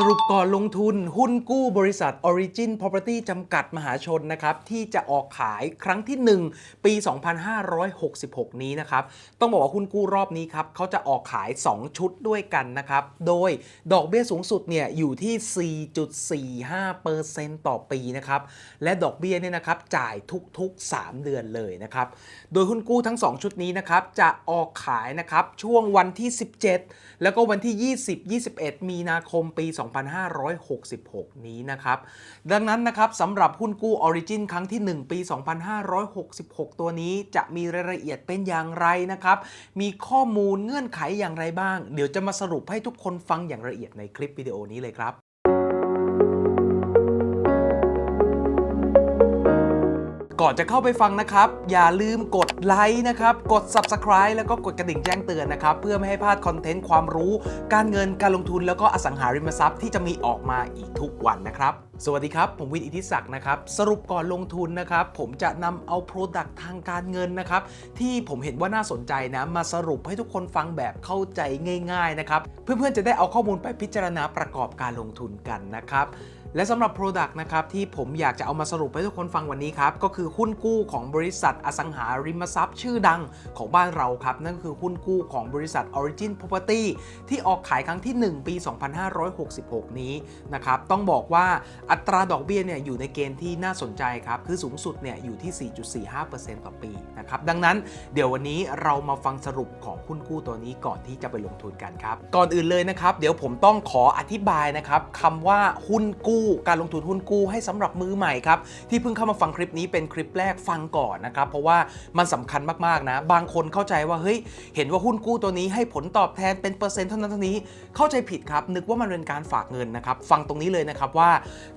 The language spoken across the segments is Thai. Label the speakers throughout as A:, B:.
A: สรุปก่อนลงทุนหุ้นกู้บริษัท Origin Property จำกัดมหาชนนะครับที่จะออกขายครั้งที่ 1 ปี 2566 นี้นะครับต้องบอกว่าหุ้นกู้รอบนี้ครับเขาจะออกขาย 2 ชุดด้วยกันนะครับโดยดอกเบี้ยสูงสุดเนี่ยอยู่ที่ 4.45%ต่อปีนะครับและดอกเบี้ยเนี่ยนะครับจ่ายทุกๆ 3 เดือนเลยนะครับโดยหุ้นกู้ทั้ง 2 ชุดนี้นะครับจะออกขายนะครับช่วงวันที่ 17 แล้วก็วันที่ 20 21 มีนาคมปี 2 2566 นี้นะครับ ดังนั้นนะครับสำหรับหุ้นกู้ Origin ครั้งที่ 1 ปี 2566 ตัวนี้จะมีรายละเอียดเป็นอย่างไรนะครับ มีข้อมูลเงื่อนไขอย่างไรบ้าง เดี๋ยวจะมาสรุปให้ทุกคนฟังอย่างละเอียดในคลิปวิดีโอนี้เลยครับ ก่อนจะเข้าไปฟังนะครับ อย่าลืมกดไลค์นะครับ กด Subscribe แล้วก็กดกระดิ่งแจ้งเตือนนะครับ เพื่อไม่ให้พลาดคอนเทนต์ความรู้ การเงินการลงทุนแล้วก็อสังหาริมทรัพย์ที่จะมีออกมาอีกทุกวันนะครับ สวัสดีครับ ผมวินอิทธิศักดิ์นะครับ สรุปก่อนลงทุนนะครับ ผมจะนำเอา Product ทางการเงินนะครับ ที่ผมเห็นว่าน่าสนใจนะ มาสรุปให้ทุกคนฟังแบบเข้าใจง่าย ๆนะครับ เพื่อนๆจะได้เอาข้อมูลไปพิจารณาประกอบการลงทุนกันนะครับ และสำหรับ Product นะครับที่ผมอยากจะเอามาสรุปให้ทุกคนฟังวันนี้ครับ ก็คือหุ้นกู้ของบริษัทอสังหาริมทรัพย์ชื่อดังของบ้านเราครับ นั่นคือหุ้นกู้ของบริษัท Origin Property ที่ออกขายครั้งที่ 1 ปี 2566 นี้นะครับต้องบอกว่าอัตราดอกเบี้ยเนี่ยอยู่ในเกณฑ์ที่น่าสนใจครับคือสูงสุดเนี่ยอยู่ที่ 4.45%ต่อปีนะครับดังนั้นเดี๋ยววันนี้เรามาฟังสรุปของหุ้นกู้ตัวนี้ก่อนที่จะไปลงทุนกันครับก่อนอื่นเลยนะครับเดี๋ยวผมต้องขออธิบายนะครับคำว่าหุ้นกู้การลงทุนหุ้นกู้ให้สำหรับมือใหม่ครับที่เพิ่งเข้ามาฟังคลิปนี้เป็นคลิปแรกฟังก่อนนะครับเพราะว่ามันสำคัญมากๆนะ บางคนเข้าใจว่าเฮ้ยเห็นว่าหุ้นกู้ตัวนี้ให้ผลตอบแทนเป็นเปอร์เซ็นต์เท่านั้นเท่านี้เข้าใจผิดครับ นึกว่ามันเป็นการฝากเงินนะครับฟังตรงนี้เลยนะครับว่า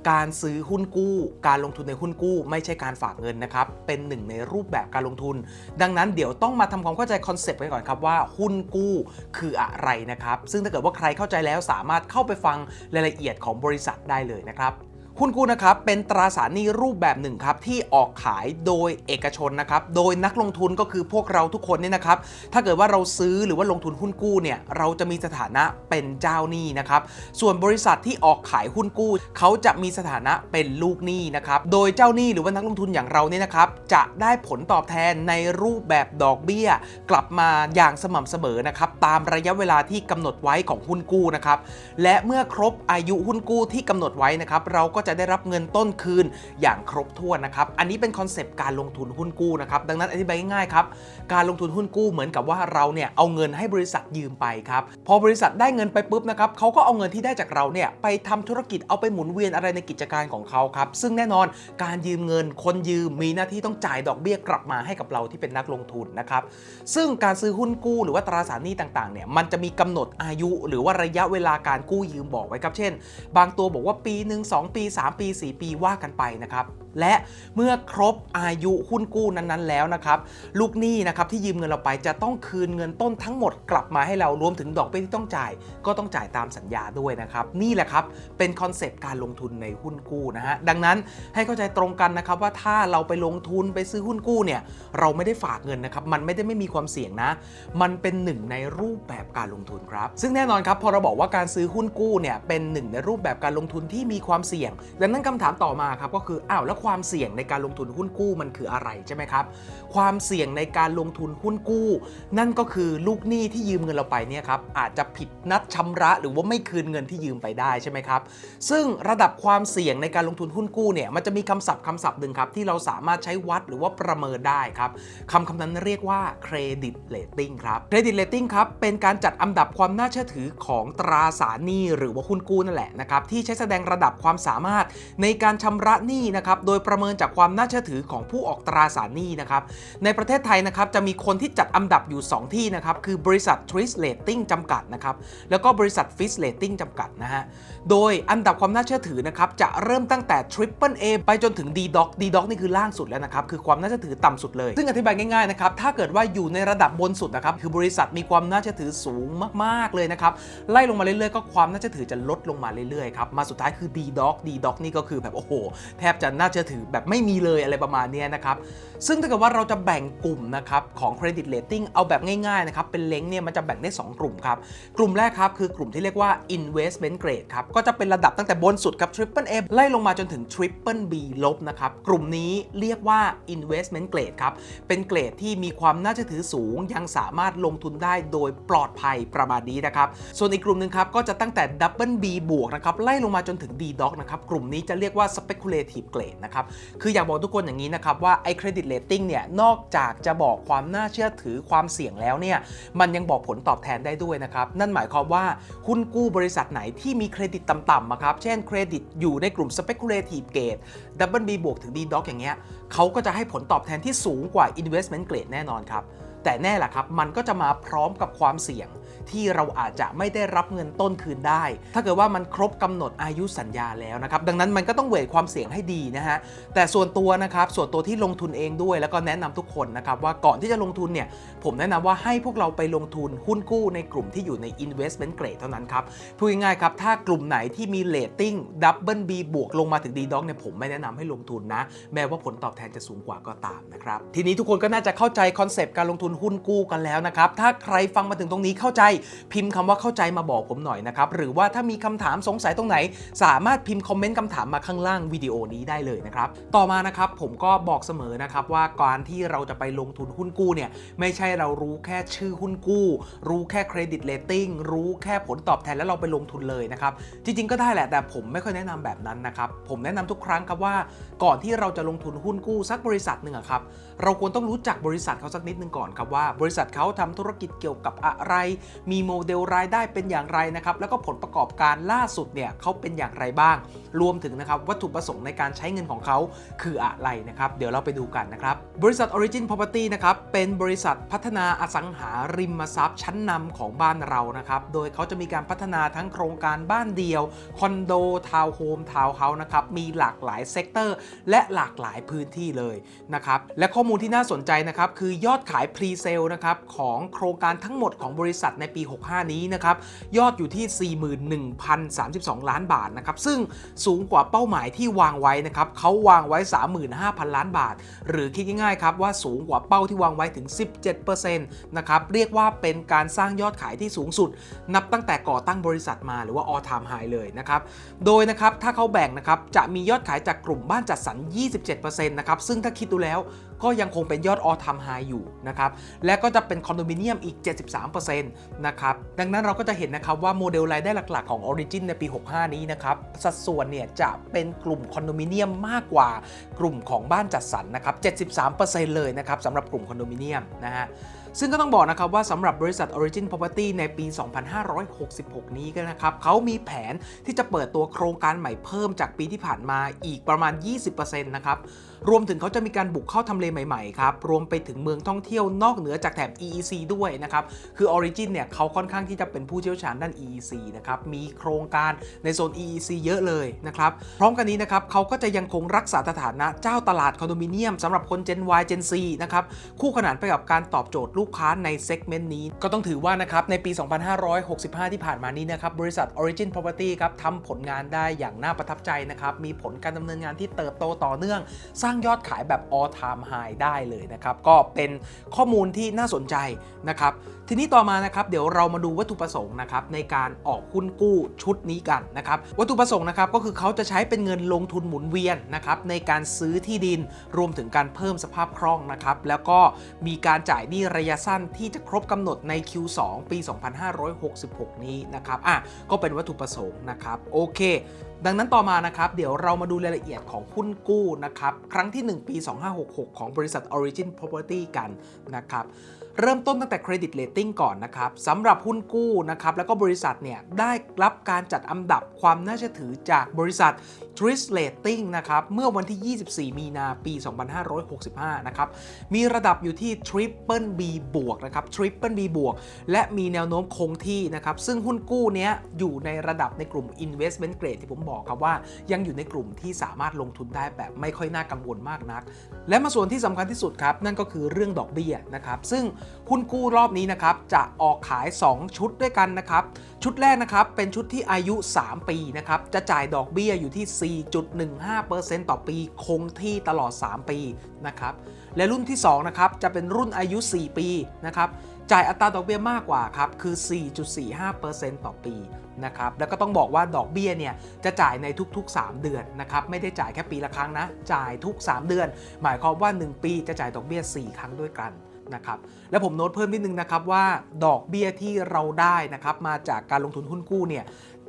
A: การซื้อหุ้นกู้ การลงทุนในหุ้นกู้ ไม่ใช่การฝากเงินนะครับเป็นหนึ่งในรูปแบบการลงทุน ดังนั้นเดี๋ยวต้องมาทำความเข้าใจคอนเซปต์กันก่อนครับว่าหุ้นกู้คืออะไรนะครับซึ่งถ้าเกิดว่าใครเข้าใจแล้วสามารถเข้าไปฟังรายละเอียดของบริษัทได้เลยนะครับ หุ้นกู้นะครับเป็นตราสารหนี้รูปแบบหนึ่งครับที่ออกขายโดยเอกชนนะครับโดยนักลงทุนก็คือพวกเราทุกคนเนี่ยนะครับถ้าเกิดว่าเราซื้อหรือว่าลงทุนหุ้นกู้เนี่ยเราจะมีสถานะเป็นเจ้าหนี้นะครับส่วนบริษัทที่ออกขายหุ้นกู้เขาจะมีสถานะเป็นลูกหนี้นะครับโดยเจ้าหนี้หรือว่านักลงทุนอย่างเราเนี่ยนะครับจะได้ผลตอบแทนในรูปแบบดอกเบี้ย กลับมาอย่างสม่ำเสมอนะครับตามระยะเวลาที่กำหนดไว้ของหุ้นกู้นะครับและเมื่อครบอายุหุ้นกู้ที่กำหนดไว้นะครับเราก็จะะได้รับเงินต้นคืนอย่างครบถ้วนนะครับ อันนี้เป็นคอนเซปต์การลงทุนหุ้นกู้นะครับดังนั้นอธิบายง่ายๆครับการลงทุนหุ้นกู้เหมือนกับว่าเราเนี่ยเอาเงินให้บริษัทยืมไปครับพอบริษัทได้เงินไปปุ๊บนะครับเขาก็เอาเงินที่ได้จากเราเนี่ยไปทำธุรกิจเอาไปหมุนเวียนอะไรในกิจการของเขาครับซึ่งแน่นอนการยืมเงินคนยืมมีหน้าที่ต้องจ่ายดอกเบี้ยกลับมาให้กับเราที่เป็นนักลงทุนนะครับซึ่งการซื้อหุ้นกู้หรือว่าตราสารหนี้ต่างๆเนี่ยมันจะมีกำหนดอายุ หรือว่าระยะเวลาการกู้ยืมบอกไว้ครับเช่น บางตัวบอกว่าปีหนึ่ง2ปี3 ปี 4 ปีว่ากันไปนะครับ และเมื่อครบอายุหุ้นกู้นั้นๆ แล้วนะครับ ลูกหนี้นะครับที่ยืมเงินเราไปจะต้องคืนเงินต้นทั้งหมดกลับมาให้เรารวมถึงดอกเบี้ยที่ต้องจ่าย ก็ต้องจ่ายตามสัญญาด้วยนะครับ นี่แหละครับ เป็นคอนเซปต์การลงทุนในหุ้นกู้นะฮะดังนั้นให้เข้าใจตรงกันนะครับว่าถ้าเราไปลงทุนไปซื้อหุ้นกู้เนี่ยเราไม่ได้ฝากเงินนะครับมันไม่ได้ไม่มีความเสี่ยงนะ มันเป็นหนึ่งในรูปแบบการลงทุนครับ ซึ่งแน่นอนครับพอเราบอกว่าการซื้อหุ้นกู้เนี่ยเป็นหนึ่งในรูปแบบการลงทุนที่มีความเสี่ยง ดังนั้นคำถามต่อมาครับก็คืออ้าวแล้วความเสี่ยงในการลงทุนหุ้นกู้มันคืออะไรใช่ไหมครับ ความเสี่ยงในการลงทุนหุ้นกู้ นั่นก็คือลูกหนี้ที่ยืมเงินเราไปเนี่ยครับอาจจะผิดนัดชำระหรือว่าไม่คืนเงินที่ยืมไปได้ใช่ไหมครับซึ่งระดับความเสี่ยงในการลงทุนหุ้นกู้เนี่ยมันจะมีคำศัพท์คำศัพท์หนึ่งครับที่เราสามารถใช้วัดหรือว่าประเมินได้ครับคำคำนั้นเรียกว่าเครดิตเลตติ้งครับเครดิตเลตติ้งครับเป็นการจัดอันดับความน่าเชื่อถือของตราสารหนี้หรือว่าหุ้นกู้นั่นแหละนะครับที่ใช้แสดงระดับความสามารถในการชำระหนี้นะครับโดยประเมินจากความน่าเชื่อถือของผู้ออกตราสารหนี้นะครับในประเทศไทยนะครับจะมีคนที่จัดอันดับอยู่ 2 ที่นะครับคือบริษัท t r i s Rating จำกัดนะครับแล้วก็บริษัท Fitch Rating จำกัดนะฮะโดยอันดับความน่าเชื่อถือนะครับจะเริ่มตั้งแต่ Triple A ไปจนถึง D Doc D Doc นี่คือล่างสุดแล้วนะครับคือความน่าเชื่อถือต่ำสุดเลย ซึ่งอธิบายง่ายๆนะครับถ้าเกิดว่าอยู่ในระดับบนสุดนะครับคือบริษัทมีความน่าเชื่อถือสูงมากๆเลยนะครับไล่ลงมาเรื่อยๆก็ความน่าเชื่อถือจะลดลงมาเรื่อยๆครับมาสุดท้ายคือ D Doc D Doc นี่ก็คือแบบโอ้โหแทบจะน่าเชื่ออถือแบบไม่มีเลยอะไรประมาณนี้นะครับ ซึ่งถ้าเกิดว่าเราจะแบ่งกลุ่มนะครับของเครดิตเลตติ้งเอาแบบง่ายๆนะครับเป็นเล้งเนี่ยมันจะแบ่งได้ 2 กลุ่มครับ กลุ่มแรกครับคือกลุ่มที่เรียกว่า investment grade ครับก็จะเป็นระดับตั้งแต่บนสุดครับ triple A ไล่ลงมาจนถึง triple B ลบนะครับกลุ่มนี้เรียกว่า investment grade ครับเป็นเกรดที่มีความน่าเชื่อถือสูงยังสามารถลงทุนได้โดยปลอดภัยประมาณนี้นะครับส่วนอีกกลุ่มหนึ่งครับก็จะตั้งแต่ double B บวกนะครับไล่ลงมาจนถึง D doc นะครับกลุ่มนี้จะเรียกว่า speculative grade นะครับคืออยากบอกทุกคนอย่างนี้นะครับว่าไอ้เครดิตเลตติ้งเนี่ย นอกจากจะบอกความน่าเชื่อถือความเสี่ยงแล้วเนี่ย มันยังบอกผลตอบแทนได้ด้วยนะครับ นั่นหมายความว่าหุ้นกู้บริษัทไหนที่มีเครดิตต่ำๆอะครับ เช่นเครดิตอยู่ในกลุ่ม speculative grade double B บวกถึง D doc อย่างเงี้ยเขาก็จะให้ผลตอบแทนที่สูงกว่า investment grade แน่นอนครับ แต่แน่แหละครับ มันก็จะมาพร้อมกับความเสี่ยง ที่เราอาจจะไม่ได้รับเงินต้นคืนได้ ถ้าเกิดว่ามันครบกำหนดอายุสัญญาแล้วนะครับ ดังนั้นมันก็ต้องเวทความเสี่ยงให้ดีนะฮะ แต่ส่วนตัวนะครับ ส่วนตัวที่ลงทุนเองด้วย แล้วก็แนะนำทุกคนนะครับว่าก่อนที่จะลงทุนเนี่ย ผมแนะนำว่าให้พวกเราไปลงทุนหุ้นกู้ในกลุ่มที่อยู่ใน investment grade เท่านั้นครับ พูดง่ายๆครับ ถ้ากลุ่มไหนที่มี rating double B บวกลงมาถึง D doc เนี่ยผมไม่แนะนำให้ลงทุนนะ แม้ว่าผลตอบแทนจะสูงกว่าก็ตามนะครับ ทีนี้ทุกคนก็น่าจะเข้าใจคอนเซปต์การลงทุนหุ้นกู้กันแล้วนะครับ ถ้าใครฟังมาถึงตรงนี้เข้าใจ พิมพ์คำว่าเข้าใจมาบอกผมหน่อยนะครับ หรือว่าถ้ามีคำถามสงสัยตรงไหน สามารถพิมพ์คอมเมนต์คำถามมาข้างล่างวิดีโอนี้ได้เลยนะครับ ต่อมานะครับผมก็บอกเสมอนะครับว่าการที่เราจะไปลงทุนหุ้นกู้เนี่ยไม่ใช่เรารู้แค่ชื่อหุ้นกู้ รู้แค่เครดิตเลตติ้งรู้แค่ผลตอบแทนแล้วเราไปลงทุนเลยนะครับจริง ๆก็ได้แหละแต่ผมไม่ค่อยแนะนำแบบนั้นนะครับผมแนะนำทุกครั้งครับว่าก่อนที่เราจะลงทุนหุ้นกู้สักบริษัทหนึ่งครับเราควรต้องรู้จักบริษัทเขาสักนิดนึงก่อนครับว่าบริษัทเขาทำธุรกิจเกี่ยวกับอะไร มีโมเดลรายได้เป็นอย่างไรนะครับ แล้วก็ผลประกอบการล่าสุดเนี่ยเขาเป็นอย่างไรบ้าง รวมถึงนะครับวัตถุประสงค์ในการใช้เงินของเขาคืออะไรนะครับ เดี๋ยวเราไปดูกันนะครับ บริษัท Origin Property นะครับเป็นบริษัทพัฒนาอสังหาริมทรัพย์ ชั้นนำของบ้านเรานะครับโดยเขาจะมีการพัฒนาทั้งโครงการบ้านเดียวคอนโดทาวน์โฮมทาวน์เฮาส์นะครับมีหลากหลายเซกเตอร์และหลากหลายพื้นที่เลยนะครับและข้อมูลที่น่าสนใจนะครับคือยอดขายพรีเซลนะครับของโครงการทั้งหมดของบริษัทในปี 65 นี้นะครับยอดอยู่ที่ 41,032 ล้านบาทนะครับซึ่งสูงกว่าเป้าหมายที่วางไว้นะครับเขาวางไว้ 35,000 ล้านบาท หรือคิดง่ายๆครับว่าสูงกว่าเป้าที่วางไว้ถึง 17%นะครับเรียกว่าเป็นการสร้างยอดขายที่สูงสุด นับตั้งแต่ก่อตั้งบริษัทมาหรือว่า all time high เลยนะครับโดยนะครับถ้าเขาแบ่งนะครับจะมียอดขายจากกลุ่มบ้านจัดสรร 27%นะครับซึ่งถ้าคิดดูแล้ว ก็ยังคงเป็นยอด all time high อยู่นะครับและก็จะเป็นคอนโดมิเนียมอีก 73%นะครับดังนั้นเราก็จะเห็นนะครับว่าโมเดลรายได้หลักๆของ Origin ในปี 65 นี้นะครับสัดส่วนเนี่ยจะเป็นกลุ่มคอนโดมิเนียมมากกว่ากลุ่มของบ้านจัดสรรนะครับ 73%เลยนะครับสำหรับกลุ่มคอนโดมิเนียมนะฮะซึ่งก็ต้องบอกนะครับว่าสำหรับบริษัท Origin Property ในปี 2566 นี้ก็นะครับเขามีแผนที่จะเปิดตัวโครงการใหม่เพิ่มจากปีที่ผ่านมาอีกประมาณ 20%นะครับ รวมถึงเขาจะมีการบุกเข้าทำเลใหม่ๆครับ รวมไปถึงเมืองท่องเที่ยวนอกเหนือจากแถบ EEC ด้วยนะครับ คือ Origin เนี่ยเขาค่อนข้างที่จะเป็นผู้เชี่ยวชาญด้าน EEC นะครับ มีโครงการในโซน EEC เยอะเลยนะครับ พร้อมกันนี้นะครับเขาก็จะยังคงรักษาสถานะเจ้าตลาดคอนโดมิเนียมสำหรับคน Gen Y Gen Z นะครับ คู่ขนานไปกับการตอบโจทย์ลูกค้าในเซกเมนต์นี้ ก็ต้องถือว่านะครับในปี 2565 ที่ผ่านมานี้นะครับบริษัท Origin Property ครับทำผลงานได้อย่างน่าประทับใจนะครับมีผลการดำเนินงานที่เติบโตต่อเนื่องสร้างางยอดขายแบบ all time high ได้เลยนะครับ ก็เป็นข้อมูลที่น่าสนใจนะครับ ทีนี้ต่อมานะครับ เดี๋ยวเรามาดูวัตถุประสงค์นะครับในการออกหุ้นกู้ชุดนี้กันนะครับ วัตถุประสงค์นะครับก็คือเขาจะใช้เป็นเงินลงทุนหมุนเวียนนะครับในการซื้อที่ดินรวมถึงการเพิ่มสภาพคล่องนะครับ แล้วก็มีการจ่ายหนี้ระยะสั้นที่จะครบกำหนดใน Q2 ปี 2566 นี้นะครับอะก็เป็นวัตถุประสงค์นะครับโอเค ดังนั้นต่อมานะครับ เดี๋ยวเรามาดูรายละเอียดของหุ้นกู้นะครับ ครั้งที่ 1 ปี 2566 ของบริษัท Origin Property กันนะครับ เริ่มต้นตั้งแต่เครดิตเลตติ้งก่อนนะครับสำหรับหุ้นกู้นะครับแล้วก็บริษัทเนี่ยได้รับการจัดอันดับความน่าเชื่อถือจากบริษัท t r i s Rating นะครับเมื่อวันที่ 24 มีนาปี 2565 นะครับมีระดับอยู่ที่ Triple B บวกนะครับ Triple B บวกและมีแนวโน้มคงที่นะครับซึ่งหุ้นกู้เนี้ยอยู่ในระดับในกลุ่ม Investment Grade ที่ผมบอกครับว่า ยังอยู่ในกลุ่มที่สามารถลงทุนได้แบบไม่ค่อยน่ากังวลมากนัก และมาส่วนที่สำคัญที่สุดครับนั่นก็คือเรื่องดอกเบี้ยนะครับซึ่งหุ้นกู้รอบนี้นะครับจะออกขาย 2 ชุดด้วยกันนะครับชุดแรกนะครับเป็นชุดที่อายุ 3 ปีนะครับจะจ่ายดอกเบี้ยอยู่ที่ 4.15%ต่อปีคงที่ตลอด 3 ปีนะครับและรุ่นที่2นะครับจะเป็นรุ่นอายุ 4 ปีนะครับจ่ายอัตราดอกเบี้ยมากกว่าครับคือ 4.45%ต่อปีนะครับแล้วก็ต้องบอกว่าดอกเบี้ยเนี่ยจะจ่ายในทุกๆ 3 เดือนนะครับไม่ได้จ่ายแค่ปีละครั้งนะจ่ายทุก 3 เดือน หมายความว่า 1 ปีจะจ่ายดอกเบี้ย 4 ครั้งด้วยกัน นะครับและผมโน้ตเพิ่มนิดนึงนะครับว่าดอกเบี้ยที่เราได้นะครับมาจากการลงทุนหุ้นกู้เนี่ย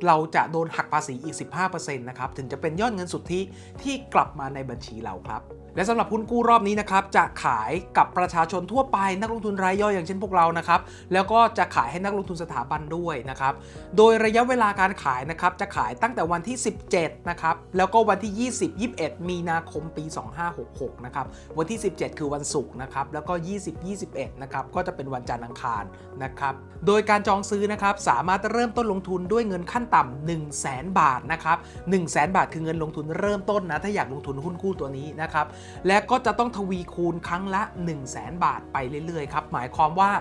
A: เราจะโดนหักภาษีอีก 15%นะครับถึงจะเป็นยอดเงินสุทธิที่กลับมาในบัญชีเราครับ และสำหรับหุ้นกู้รอบนี้นะครับจะขายกับประชาชนทั่วไปนักลงทุนรายย่อยอย่างเช่นพวกเรานะครับแล้วก็จะขายให้นักลงทุนสถาบันด้วยนะครับโดยระยะเวลาการขายนะครับจะขายตั้งแต่วันที่ 17นะครับแล้วก็วันที่ 20 21 มีนาคมปี 2566นะครับวันที่ 17 คือวันศุกร์นะครับแล้วก็ 20 21นะครับก็จะเป็นวันจันทร์อังคารนะครับโดยการจองซื้อนะครับสามารถเริ่มต้นลงทุนด้วยเงินขั้นต่ำ1 0 0 0 0แบาทนะครับ1 0 0 0 0 0 บาทคือเงินลงทุนเริ่มต้นนะถ้าอยากลงทุนหุ้นกู้ตัวนี้นะครับและก็จะต้องทวีคูณครั้งละ 1 0 0 0 0แบาทไปเรื่อยๆครับ หมายความว่า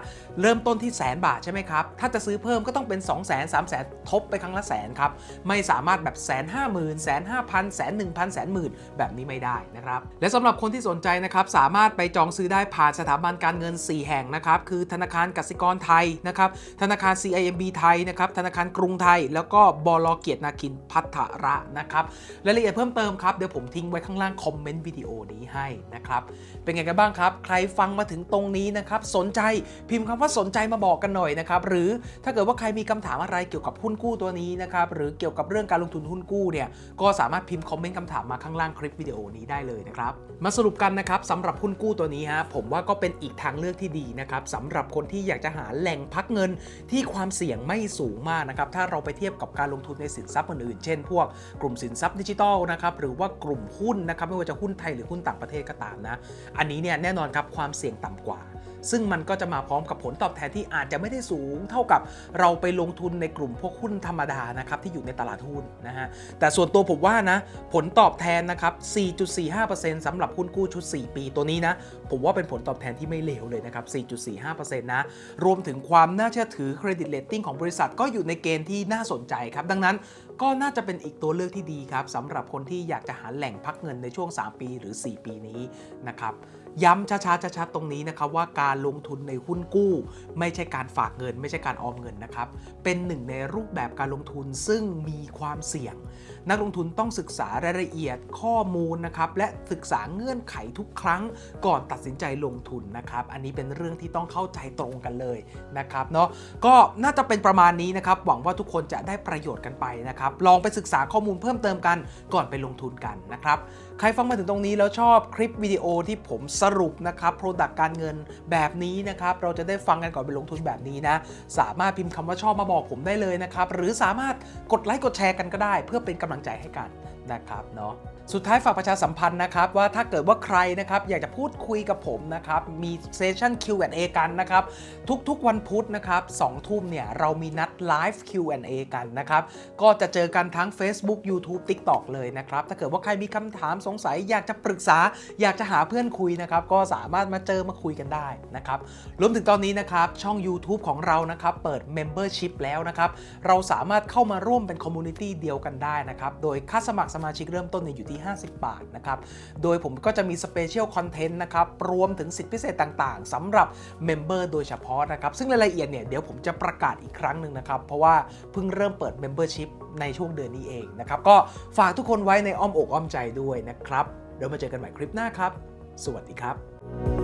A: เริ่มต้นที่แสนบาทใช่ไหมครับ ถ้าจะซื้อเพิ่มก็ต้องเป็น 2 0 0 0 0 0 3 0 0 0 0 ทบไปครั้งละแสนครับ ไม่สามารถแบบแสนห้าหมื่นแสนห้าพันแสนหนึ่งพันแสนหมื่นแบบนี้ไม่ได้นะครับ และสำหรับคนที่สนใจนะครับสามารถไปจองซื้อได้ผ่านสถาบันการเงิน 4 แห่งนะครับ คือธนาคารกสิกรไทยนะครับ ธนาคาร CIMB ไทยนะครับ ธนาคารกรุงไทย แล้วก็บลเกียรตินาคินพัฒระนะครับ รายละเอียดเพิ่มเติมครับ เดี๋ยวผมทิ้งไว้ข้างล่างคอมเมนต์วิดีโอนี้ให้นะครับเป็นไงกันบ้างครับ ใครฟังมาถึงตรงนี้นะครับ สนใจพิมพ์คำว่าสนใจมาบอกกันหน่อยนะครับหรือถ้าเกิดว่าใครมีคำถามอะไรเกี่ยวกับหุ้นกู้ตัวนี้นะครับหรือเกี่ยวกับเรื่องการลงทุนหุ้นกู้เนี่ยก็สามารถพิมพ์คอมเมนต์คำถามมาข้างล่างคลิปวิดีโอนี้ได้เลยนะครับมาสรุปกันนะครับสำหรับหุ้นกู้ตัวนี้ฮะผมว่าก็เป็นอีกทางเลือกที่ดีนะครับสำหรับคนที่อยากจะหาแหล่งพักเงินที่ความเสี่ยงไม่สูงมากนะครับถ้าเราไปเทียบกับการลงทุนในสินทรัพย์อื่นๆเช่น พวกกลุ่มสินทรัพย์ดิจิทัลนะครับหรือว่ากลุ่มหุ้นนะครับไม่ว่าจะหุ้นไทยหรือหุ้นต่างประเทศก็ตามนะ อันนี้เนี่ยแน่นอนครับความเสี่ยงต่ำกว่า ซึ่งมันก็จะมาพร้อมกับผลตอบแทนที่อาจจะไม่ได้สูงเท่ากับเราไปลงทุนในกลุ่มพวกหุ้นธรรมดานะครับที่อยู่ในตลาดหุ้นนะฮะแต่ส่วนตัวผมว่านะผลตอบแทนนะครับ 4.45%สำหรับหุ้นกู้ชุด 4 ปีตัวนี้นะผมว่าเป็นผลตอบแทนที่ไม่เลวเลยนะครับ 4.45%นะรวมถึงความน่าเชื่อถือเครดิตเลตติ้งของบริษัทก็อยู่ในเกณฑ์ที่น่าสนใจครับดังนั้นก็น่าจะเป็นอีกตัวเลือกที่ดีครับสำหรับคนที่อยากจะหาแหล่งพักเงินในช่วง 3 ปีหรือ 4 ปีนี้นะครับ ย้ำช้าๆชัดๆตรงนี้นะครับว่าการลงทุนในหุ้นกู้ ไม่ใช่การฝากเงิน ไม่ใช่การออมเงินนะครับ เป็นหนึ่งในรูปแบบการลงทุนซึ่งมีความเสี่ยง นักลงทุนต้องศึกษารายละเอียดข้อมูลนะครับและศึกษาเงื่อนไขทุกครั้งก่อนตัดสินใจลงทุนนะครับอันนี้เป็นเรื่องที่ต้องเข้าใจตรงกันเลยนะครับเนาะก็น่าจะเป็นประมาณนี้นะครับหวังว่าทุกคนจะได้ประโยชน์กันไปนะครับลองไปศึกษาข้อมูลเพิ่มเติมกันก่อนไปลงทุนกันนะครับใครฟังมาถึงตรงนี้แล้วชอบคลิปวิดีโอที่ผมสรุปนะครับโปรดักการเงินแบบนี้นะครับเราจะได้ฟังกันก่อนไปลงทุนแบบนี้นะสามารถพิมพ์คำว่าชอบมาบอกผมได้เลยนะครับหรือสามารถกดไลค์กดแชร์กันก็ได้ เพื่อเป็นกำลังลังใจให้กันนะครับเนาะสุดท้ายฝากประชาสัมพันธ์นะครับ ว่าถ้าเกิดว่าใครนะครับ อยากจะพูดคุยกับผมนะครับ มีเซสชั่น Q&A กันนะครับ ทุกๆวันพุธนะครับ2ทุ่มเนี่ย เรามีนัดไลฟ์ Q&A กันนะครับ ก็จะเจอกันทั้ง Facebook YouTube TikTok เลยนะครับ ถ้าเกิดว่าใครมีคำถามสงสัย อยากจะปรึกษา อยากจะหาเพื่อนคุยนะครับ ก็สามารถมาเจอมาคุยกันได้นะครับรวมถึงตอนนี้นะครับช่อง YouTube ของเรานะครับเปิด Membership แล้วนะครับเราสามารถเข้ามาร่วมเป็นคอมมูนิตี้เดียวกันได้นะครับโดยค่าสมัครสมาชิกเริ่มต้นเนี่ยอยู่ที่ 50 บาทนะครับ โดยผมก็จะมีสเปเชียลคอนเทนต์นะครับ รวมถึงสิทธิพิเศษต่างๆสำหรับเมมเบอร์โดยเฉพาะนะครับ ซึ่งรายละเอียดเนี่ยเดี๋ยวผมจะประกาศอีกครั้งหนึ่งนะครับ เพราะว่าเพิ่งเริ่มเปิด Membership ในช่วงเดือนนี้เองนะครับ ก็ฝากทุกคนไว้ในอ้อมอกอ้อมใจด้วยนะครับเดี๋ยวมาเจอกันใหม่คลิปหน้าครับ สวัสดีครับ